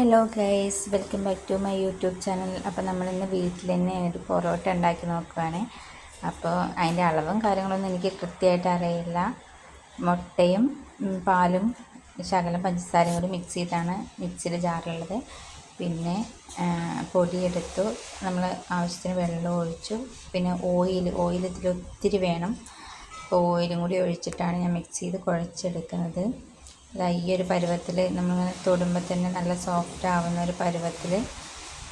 Hello guys welcome back to my YouTube channel അപ്പോൾ നമ്മളിന്ന് വീട്ടിൽ തന്നെ ഒരു പൊറോട്ട ഉണ്ടാക്കി നോക്കുകയാണ് അപ്പോൾ അതിന്റെ അളവും കാര്യങ്ങളൊന്നും എനിക്ക് കൃത്യമായിട്ട് അറിയില്ല. മുട്ടയും പാലും ശകലം പഞ്ചസാരയും കൂടി മിക്സ് ചെയ്താണ് മിക്സിയുടെ ജാറിലുള്ളത് പിന്നെ പൊടിയെടുത്തു. നമ്മൾ ആവശ്യത്തിന് വെള്ളം ഒഴിച്ചു. പിന്നെ ഓയിൽ ഓയിൽ ഇതിൽ ഒത്തിരി വേണം. അപ്പോൾ ഓയിലും കൂടി ഒഴിച്ചിട്ടാണ് ഞാൻ മിക്സ് ചെയ്ത് കുഴച്ചെടുക്കുന്നത്. ഈ ഒരു പരുവത്തിൽ നമ്മൾ തൊടുമ്പോൾ തന്നെ നല്ല സോഫ്റ്റ് ആവുന്ന ഒരു പരുവത്തിൽ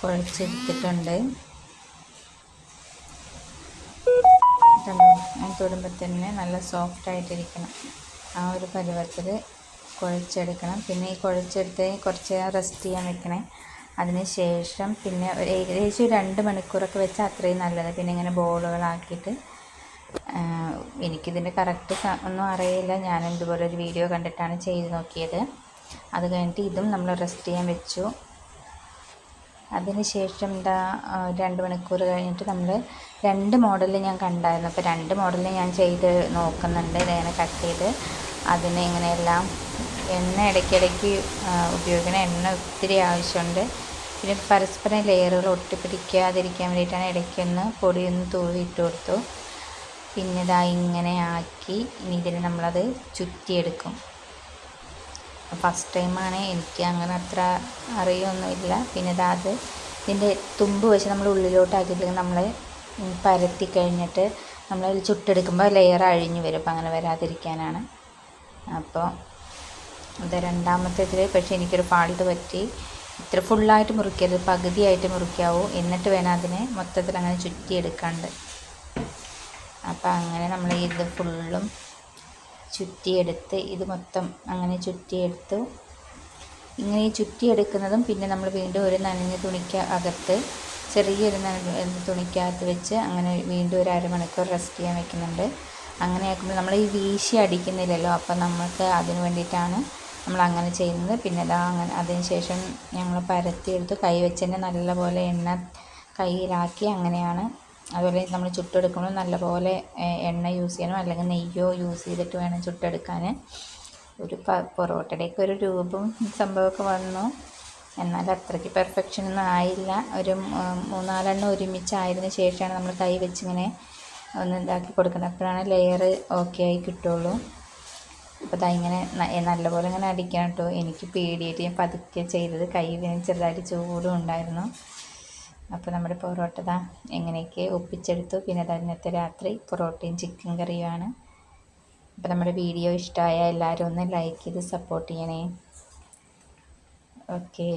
കുഴച്ചെടുത്തിട്ടുണ്ട് തൊടുമ്പോൾ തന്നെ നല്ല സോഫ്റ്റ് ആയിട്ടിരിക്കണം. ആ ഒരു പരുവത്തിൽ കുഴച്ചെടുക്കണം. പിന്നെ ഈ കുഴച്ചെടുത്ത് കുറച്ച് റെസ്റ്റ് ചെയ്യാൻ വെക്കണേ. അതിന് ശേഷം പിന്നെ ഏകദേശം രണ്ട് മണിക്കൂറൊക്കെ വെച്ചാൽ അത്രയും നല്ലത്. പിന്നെ ഇങ്ങനെ ബോളുകളാക്കിയിട്ട് എനിക്കിതിന്റെ കറക്റ്റ് ഒന്നും അറിയില്ല. ഞാൻ ഇതുപോലെ ഒരു വീഡിയോ കണ്ടിട്ടാണ് ചെയ്ത് നോക്കിയത്. അത് കഴിഞ്ഞിട്ട് ഇതും നമ്മൾ റെസ്റ്റ് ചെയ്യാൻ വെച്ചു. അതിനുശേഷം എന്താ രണ്ട് മണിക്കൂർ കഴിഞ്ഞിട്ട് നമ്മൾ രണ്ട് മോഡൽ ഞാൻ കണ്ടായിരുന്നു. അപ്പോൾ രണ്ട് മോഡലിൽ ഞാൻ ചെയ്ത് നോക്കുന്നുണ്ട്. ഇതങ്ങനെ കട്ട് ചെയ്ത് അതിന് ഇങ്ങനെയെല്ലാം എണ്ണ ഇടയ്ക്കിടയ്ക്ക് ഉപയോഗിക്കണം. എണ്ണ ഒത്തിരി ആവശ്യമുണ്ട്. പിന്നെ പരസ്പരം ലെയറുകൾ ഒട്ടിപ്പിടിക്കാതിരിക്കാൻ വേണ്ടിയിട്ടാണ് ഇടയ്ക്കൊന്ന് പൊടിയൊന്ന് തൂവി ഇട്ട് കൊടുത്തു. പിന്നെ ഇതാ ഇങ്ങനെ ആക്കി ഇനി ഇതിന് നമ്മളത് ചുറ്റിയെടുക്കും. ഫസ്റ്റ് ടൈമാണ് എനിക്ക് അങ്ങനെ അത്ര അറിയൊന്നുമില്ല. പിന്നെ ഇതാ അത് ഇതിന്റെ തുമ്പ് വെച്ച് നമ്മൾ ഉള്ളിലോട്ടാക്കിയിട്ട് നമ്മൾ പരത്തി കഴിഞ്ഞിട്ട് നമ്മൾ ചുട്ടെടുക്കുമ്പോൾ ലെയർ അഴിഞ്ഞു വരും. അപ്പോൾ അങ്ങനെ വരാതിരിക്കാനാണ്. അപ്പോൾ അത് രണ്ടാമത്തെ ഇതിൽ പക്ഷേ എനിക്കൊരു ഫാൾട്ട് പറ്റി. ഇത്ര ഫുള്ളായിട്ട് മുറിക്കരുത്. പകുതിയായിട്ട് മുറിക്കാവൂ. എന്നിട്ട് വേണം അതിനെ മൊത്തത്തിൽ അങ്ങനെ ചുറ്റിയെടുക്കാണ്ട്. അപ്പോൾ അങ്ങനെ നമ്മൾ ഇത് ഫുള്ളും ചുറ്റിയെടുത്ത് ഇത് മൊത്തം അങ്ങനെ ചുറ്റിയെടുത്തു. ഇങ്ങനെ ഈ ചുറ്റിയെടുക്കുന്നതും പിന്നെ നമ്മൾ വീണ്ടും ഒരു നനഞ്ഞ തുണിക്ക് അകത്ത് ചെറിയൊരു നനഞ്ഞ തുണിക്കകത്ത് വെച്ച് അങ്ങനെ വീണ്ടും ഒരു അരമണിക്കൂർ റെസ്റ്റ് ചെയ്യാൻ വെക്കുന്നുണ്ട്. അങ്ങനെ ആക്കുമ്പോൾ നമ്മൾ ഈ വീശി അടിക്കുന്നില്ലല്ലോ അപ്പോൾ നമുക്ക് അതിന് വേണ്ടിയിട്ടാണ് നമ്മൾ അങ്ങനെ ചെയ്യുന്നത്. പിന്നെ ഇതാ അങ്ങനെ അതിന് ശേഷം ഞങ്ങൾ പരത്തിയെടുത്ത് കൈ വെച്ച് തന്നെ നല്ലപോലെ എണ്ണ കയ്യിലാക്കി അങ്ങനെയാണ് അതുപോലെ നമ്മൾ ചുട്ടെടുക്കുമ്പോൾ നല്ലപോലെ എണ്ണ യൂസ് ചെയ്യണം അല്ലെങ്കിൽ നെയ്യോ യൂസ് ചെയ്തിട്ട് വേണം ചുട്ടെടുക്കാൻ. ഒരു പൊറോട്ടയുടെയൊക്കെ ഒരു രൂപം സംഭവമൊക്കെ വന്നു. എന്നാൽ അത്രയ്ക്ക് പെർഫെക്ഷൻ ഒന്നും ആയില്ല. ഒരു മൂന്നാലെണ്ണം ഒരുമിച്ചായതിന് ശേഷമാണ് നമ്മൾ കൈ വെച്ചിങ്ങനെ ഒന്ന് ഇതാക്കി കൊടുക്കുന്നത്. അപ്പോഴാണ് ലെയർ ഓക്കെ ആയി കിട്ടുള്ളൂ. അപ്പോൾ ദാ ഇങ്ങനെ നല്ലപോലെ ഇങ്ങനെ അടിക്കണം കേട്ടോ. എനിക്ക് പേടിയായിട്ട് ഞാൻ പതുക്കെ ചെയ്തത്. കൈ ചെറുതായിട്ട് ചൂടും ഉണ്ടായിരുന്നു അപ്പോൾ നമ്മുടെ പൊറോട്ട ദാ എങ്ങനെയൊക്കെ ഒപ്പിച്ചെടുത്തു. പിന്നെ ഇന്നത്തെ രാത്രി പൊറോട്ടയും ചിക്കൻ കറിയുമാണ്. അപ്പോൾ നമ്മുടെ വീഡിയോ ഇഷ്ടമായ എല്ലാവരും ഒന്ന് ലൈക്ക് ചെയ്ത് സപ്പോർട്ട് ചെയ്യണേ. ഓക്കേ